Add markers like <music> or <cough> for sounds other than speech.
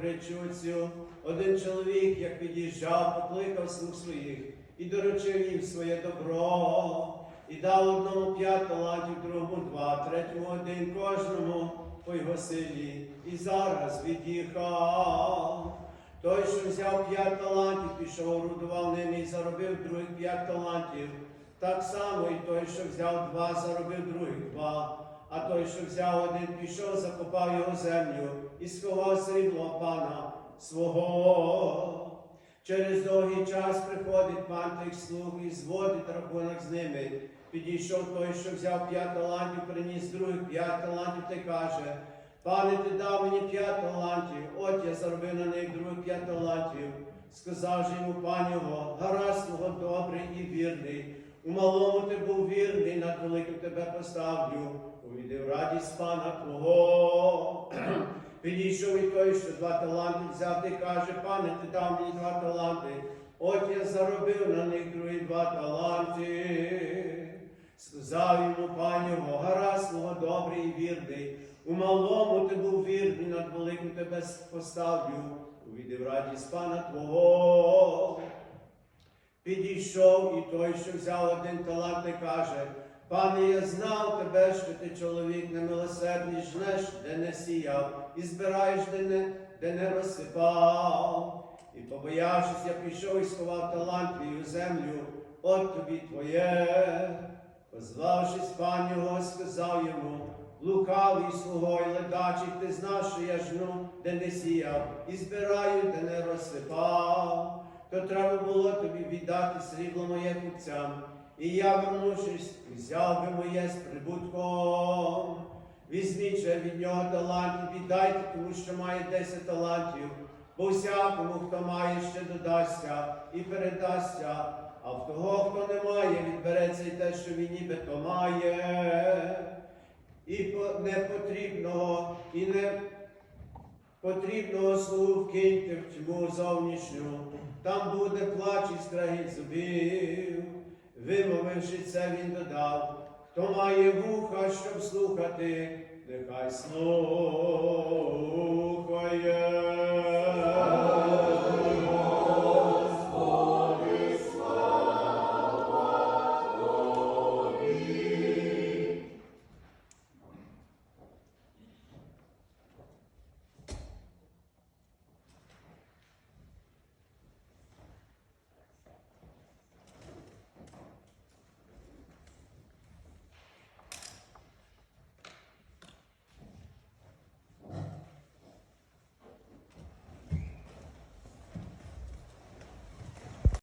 притчу цю. Один чоловік, як від'їжджав, покликав слуг своїх і доручив їм своє добро. І дав одному п'ять талантів, другому два, третьому один кожному по його силі. І зараз від'їхав. Той, що взяв п'ять талантів, пішов, орудував ними і заробив других п'ять талантів. Так само і той, що взяв два, заробив других два. А той, що взяв один, пішов, закопав його землю і сховав срібло пана свого. Через довгий час приходить пан тих слуг і зводить рахунок з ними. Підійшов той, що взяв п'ять талантів, приніс других п'ять талантів та каже, пане, ти дав мені п'ять талантів, от я заробив на них других п'ять талантів. Сказав же йому пан його, гаразд твого добрий і вірний. У малому ти був вірний, над великим тебе поставлю. Увійди в радість пана твого. <clears throat> Підійшов і той, що два таланти взяв, і каже, пане, ти дав мені два таланти. От я заробив на них другі два таланти. Сказав йому пан його, гаразд мого добрий і вірний. У малому ти був вірний, над великим тебе поставлю. Увійди в радість пана твого. Підійшов і той, що взяв один талант, і каже, пане, я знав тебе, що ти чоловік немилосердний, жнеш, де не сіяв, і збираєш, де не, де не розсипав. І побоявшись, я пішов і сховав талант твій у землю, от тобі твоє. Позвавшись пан його, сказав йому, лукавий слуго й ледачий, ти знав, що я жну, де не сіяв, і збираю, де не розсипав то треба було тобі віддати срібло моє купцям. І я, вернувшись, взяв би моє з прибутком. Візьміть від нього талантів, віддайте тому, що має десять талантів, бо всякому, хто має, ще додасться і передасться, а в того, хто не має, відбереться й те, що він нібито має. І по- непотрібного, і не потрібного слух вкиньте в тьму зовнішню, там буде плач і скрегіт зубів. Вимовивши це, він додав, хто має вуха, щоб слухати, нехай слухає.